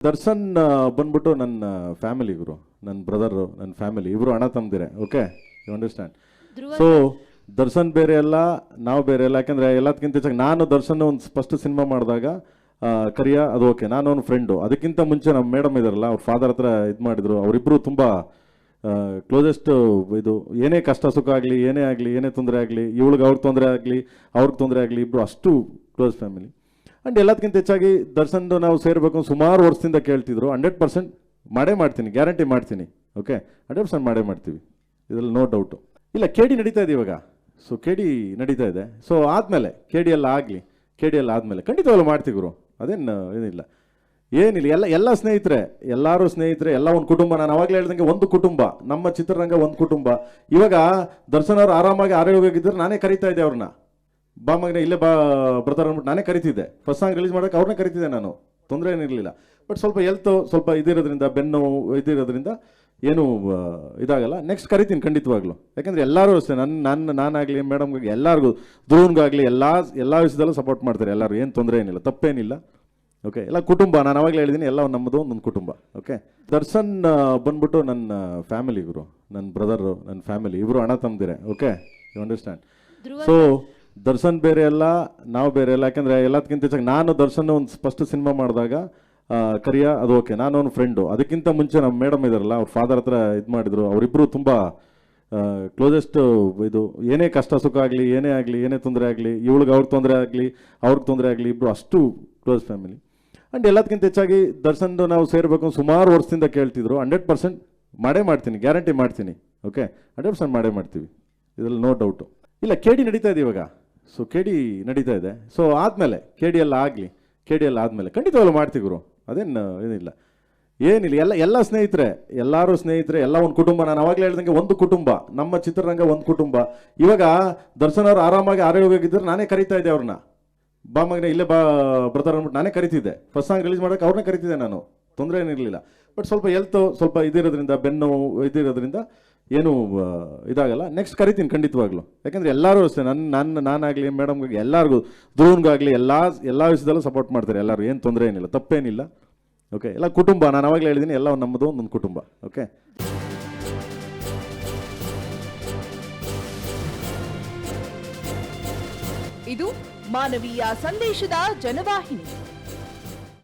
ದರ್ಶನ್ ಬಂದ್ಬಿಟ್ಟು ನನ್ನ ಫ್ಯಾಮಿಲಿ ಇವರು ನನ್ನ ಬ್ರದರು ನನ್ನ ಫ್ಯಾಮಿಲಿ ಇವರು ಅಣ್ಣ ತಂದಿರೆ okay you understand so Darshan ಬೇರೆ ಅಲ್ಲ ನಾವು ಬೇರೆ ಅಲ್ಲ ಯಾಕಂದ್ರೆ ಎಲ್ಲದಕ್ಕಿಂತ ಹೆಚ್ಚಾಗಿ ನಾನು ದರ್ಶನ್ ಒಂದು ಫಸ್ಟ್ ಸಿನಿಮಾ ಮಾಡಿದಾಗ ಕರಿಯ ಅದು ಓಕೆ ನಾನು ಅವ್ನ ಫ್ರೆಂಡು ಅದಕ್ಕಿಂತ ಮುಂಚೆ ನಮ್ಮ ಮೇಡಮ್ ಇದಾರಲ್ಲ ಅವ್ರ ಫಾದರ್ ಹತ್ರ ಇದು ಮಾಡಿದ್ರು ಅವರಿಬ್ಬರು ತುಂಬ ಕ್ಲೋಸೆಸ್ಟ್ ಇದು ಏನೇ ಕಷ್ಟ ಸುಖ ಆಗಲಿ ಏನೇ ಆಗಲಿ ಏನೇ ತೊಂದರೆ ಆಗಲಿ ಇವಳಿಗೆ ಅವ್ರಿಗೆ ತೊಂದರೆ ಆಗಲಿ ಅವ್ರಿಗೆ ತೊಂದರೆ ಆಗಲಿ ಇಬ್ರು ಅಷ್ಟು ಕ್ಲೋಸ್ ಫ್ಯಾಮಿಲಿ ಆ್ಯಂಡ್ ಎಲ್ಲದಕ್ಕಿಂತ ಹೆಚ್ಚಾಗಿ ದರ್ಶನ್ದು ನಾವು ಸೇರಬೇಕು ಸುಮಾರು ವರ್ಷದಿಂದ ಕೇಳ್ತಿದ್ರು. ಹಂಡ್ರೆಡ್ ಪರ್ಸೆಂಟ್ ಮಾಡೇ ಮಾಡ್ತೀನಿ, ಗ್ಯಾರಂಟಿ ಮಾಡ್ತೀನಿ. ಓಕೆ ಹಂಡ್ರೆಡ್ ಪರ್ಸೆಂಟ್ ಮಾಡೇ ಮಾಡ್ತೀವಿ. ಇದರಲ್ಲಿ ನೋ ಡೌಟು ಇಲ್ಲ ಕೆ ಡಿ ನಡೀತಾ ಇದೆ ಇವಾಗ. ಸೊ ಕೆ ಡಿ ನಡೀತಾ ಇದೆ. ಸೊ ಆದಮೇಲೆ ಕೆ ಡಿ ಎಲ್ಲ ಆಗಲಿ ಕೆ ಡಿ ಎಲ್ಲ ಆದಮೇಲೆ ಖಂಡಿತವಾಗ್ಲೂ ಮಾಡ್ತೀವಿ ಗುರು. ಅದೇನು, ಏನಿಲ್ಲ. ಏನಿಲ್ಲ, ಎಲ್ಲ ಎಲ್ಲ ಸ್ನೇಹಿತರೆ, ಎಲ್ಲರೂ ಸ್ನೇಹಿತರೆ, ಎಲ್ಲ ಒಂದು ಕುಟುಂಬ. ನಾನು ಅವಾಗಲೇ ಹೇಳ್ದಂಗೆ ಒಂದು ಕುಟುಂಬ. ನಮ್ಮ ಚಿತ್ರರಂಗ ಒಂದು ಕುಟುಂಬ. ಇವಾಗ ದರ್ಶನ್ ಅವರು ಆರಾಮಾಗಿ ಆರೋಗ್ಯವಾಗಿದ್ದರೆ ನಾನೇ ಕರಿತಾ ಇದ್ದೆ ಅವ್ರನ್ನ. ಬಾ ಮಗನೇ ಇಲ್ಲೇ ಬಾ ಬ್ರದರ್ ಅಂದ್ಬಿಟ್ಟು ನಾನೇ ಕರಿತಿದ್ದೆ. ಫಸ್ಟ್ ಸಾಂಗ್ ರಿಲೀಸ್ ಮಾಡೋಕೆ ಅವ್ರನ್ನೇ ಕರಿತಿದ್ದೆ ನಾನು. ತೊಂದರೆ ಏನಿರಲಿಲ್ಲ. ಬಟ್ ಸ್ವಲ್ಪ ಎಲ್ತ್ ಸ್ವಲ್ಪ ಇದಿರೋದ್ರಿಂದ ಬೆನ್ನು ಇದಿರೋದ್ರಿಂದ ಏನು ಇದಾಗಲ್ಲ. ನೆಕ್ಸ್ಟ್ ಕರಿತೀನಿ ಖಂಡಿತವಾಗ್ಲೂ. ಯಾಕಂದ್ರೆ ಎಲ್ಲರೂ ಅಷ್ಟೇ ನನ್ನ ನನ್ನ ನಾನಾಗಲಿ ಮೇಡಮ್ಗಾಗಿ ಎಲ್ಲರಿಗೂ ಧ್ರುವನ್ಗಾಗಲಿ ಎಲ್ಲ ಎಲ್ಲ ವಿಷಯದಲ್ಲೂ ಸಪೋರ್ಟ್ ಮಾಡ್ತಾರೆ ಎಲ್ಲರೂ. ಏನು ತೊಂದರೆ ಏನಿಲ್ಲ. ತಪ್ಪೇನಿಲ್ಲ. ಓಕೆ ಎಲ್ಲ ಕುಟುಂಬ ನಾನು ಅವಾಗಲೇ ಹೇಳಿದ್ದೀನಿ ಎಲ್ಲ ನಮ್ಮದು ಒಂದೊಂದು ಕುಟುಂಬ. ಓಕೆ ದರ್ಶನ್ ಬಂದ್ಬಿಟ್ಟು ನನ್ನ ಫ್ಯಾಮಿಲಿ ಇವರು. ನನ್ನ ಬ್ರದರು ನನ್ನ ಫ್ಯಾಮಿಲಿ ಇವರು ಅಣ್ಣ ತಂದಿರೆ okay you understand so Darshan ಬೇರೆ ಅಲ್ಲ, ನಾವು ಬೇರೆ ಅಲ್ಲ. ಯಾಕಂದ್ರೆ ಎಲ್ಲದಕ್ಕಿಂತ ಹೆಚ್ಚಾಗಿ ನಾನು ದರ್ಶನ್ ಒಂದು ಫಸ್ಟ್ ಸಿನಿಮಾ ಮಾಡಿದಾಗ ಕರಿಯ, ಅದು ಓಕೆ ನಾನು ಅವ್ನ ಫ್ರೆಂಡು ಅದಕ್ಕಿಂತ ಮುಂಚೆ ನಮ್ಮ ಮೇಡಮ್ ಇದಾರಲ್ಲ, ಅವ್ರ ಫಾದರ್ ಹತ್ರ ಇದು ಮಾಡಿದ್ರು. ಅವರಿಬ್ಬರು ತುಂಬ ಕ್ಲೋಸೆಸ್ಟ್ ಇದು, ಏನೇ ಕಷ್ಟ ಸುಖ ಆಗಲಿ, ಏನೇ ಆಗಲಿ, ಏನೇ ತೊಂದರೆ ಆಗಲಿ, ಇವಳಿಗೆ ಅವ್ರಿಗೆ ತೊಂದರೆ ಆಗಲಿ, ಅವ್ರಿಗೆ ತೊಂದರೆ ಆಗಲಿ ಇಬ್ಬರು ಅಷ್ಟು ಕ್ಲೋಸ್ ಫ್ಯಾಮಿಲಿ ಆ್ಯಂಡ್ ಎಲ್ಲದಕ್ಕಿಂತ ಹೆಚ್ಚಾಗಿ ದರ್ಶನ್ದು ನಾವು ಸೇರಬೇಕು ಸುಮಾರು ವರ್ಷದಿಂದ ಕೇಳ್ತಿದ್ರು. ಹಂಡ್ರೆಡ್ ಪರ್ಸೆಂಟ್ ಮಾಡೇ ಮಾಡ್ತೀನಿ, ಗ್ಯಾರಂಟಿ ಮಾಡ್ತೀನಿ. ಓಕೆ ಹಂಡ್ರೆಡ್ ಪರ್ಸೆಂಟ್ ಮಾಡೇ ಮಾಡ್ತೀವಿ. ಇದರಲ್ಲಿ ನೋ ಡೌಟು ಇಲ್ಲ ಕೆ ಡಿ ನಡೀತಾ ಇದೆ ಇವಾಗ. ಸೊ ಕೆ ಡಿ ನಡೀತಾ ಇದೆ. ಸೊ ಆದಮೇಲೆ ಕೆ ಡಿ ಎಲ್ಲ ಆಗಲಿ ಕೆ ಡಿ ಎಲ್ಲ ಆದಮೇಲೆ ಖಂಡಿತವಾಗ್ಲೂ ಮಾಡ್ತೀವಿ ಗುರು. ಅದೇನು, ಏನಿಲ್ಲ. ಏನಿಲ್ಲ, ಎಲ್ಲ ಎಲ್ಲ ಸ್ನೇಹಿತರೆ, ಎಲ್ಲರೂ ಸ್ನೇಹಿತರೆ, ಎಲ್ಲ ಒಂದು ಕುಟುಂಬ. ನಾನು ಅವಾಗಲೇ ಹೇಳ್ದಂಗೆ ಒಂದು ಕುಟುಂಬ. ನಮ್ಮ ಚಿತ್ರರಂಗ ಒಂದು ಕುಟುಂಬ. ಇವಾಗ ದರ್ಶನ್ ಅವರು ಆರಾಮಾಗಿ ಆರೋಗ್ಯವಾಗಿದ್ದರೆ ನಾನೇ ಕರಿತಾ ಇದ್ದೆ ಅವ್ರನ್ನ. ಬಾ ಮಗನೇ, ಇಲ್ಲೇ ಬಾ ಬ್ರದರ್ ಅಂದ್ಬಿಟ್ಟು ನಾನೇ ಕರಿತಿದ್ದೆ. ಫಸ್ಟ್ ಸಾಂಗ್ ರಿಲೀಸ್ ಮಾಡೋಕೆ ಅವ್ರನ್ನೇ ಕರಿತಿದ್ದೆ ನಾನು. ತೊಂದರೆ ಏನಿರಲಿಲ್ಲ ಬಟ್ ಸ್ವಲ್ಪ ಹೆಲ್ತ್ ಸ್ವಲ್ಪ ಇದಿರೋದ್ರಿಂದ, ಬೆನ್ನು ಇದಿರೋದ್ರಿಂದ ಏನು ಇದಾಗಲ್ಲ. ನೆಕ್ಸ್ಟ್ ಕರಿತೀನಿ ಖಂಡಿತವಾಗ್ಲೂ. ಯಾಕಂದ್ರೆ ಎಲ್ಲರೂ ಅಷ್ಟೇ. ನನ್ನ ನನ್ನ ನಾನಾಗಲಿ ಮೇಡಮ್ಗಾಗಿ ಎಲ್ಲರಿಗೂ ಧ್ರುವನ್ಗಾಗಲಿ ಎಲ್ಲ ಎಲ್ಲ ವಿಷಯದಲ್ಲೂ ಸಪೋರ್ಟ್ ಮಾಡ್ತಾರೆ ಎಲ್ಲರೂ. ಏನು ತೊಂದರೆ ಏನಿಲ್ಲ. ತಪ್ಪೇನಿಲ್ಲ. ಓಕೆ ಎಲ್ಲ ಕುಟುಂಬ. ನಾನು ಅವಾಗಲೇ ಹೇಳಿದ್ದೀನಿ ಎಲ್ಲ ನಮ್ಮದು ಒಂದೊಂದು ಕುಟುಂಬ. ಓಕೆ ಇದು ಮಾನವೀಯ ಸಂದೇಶದ ಜನವಾಹಿನಿ.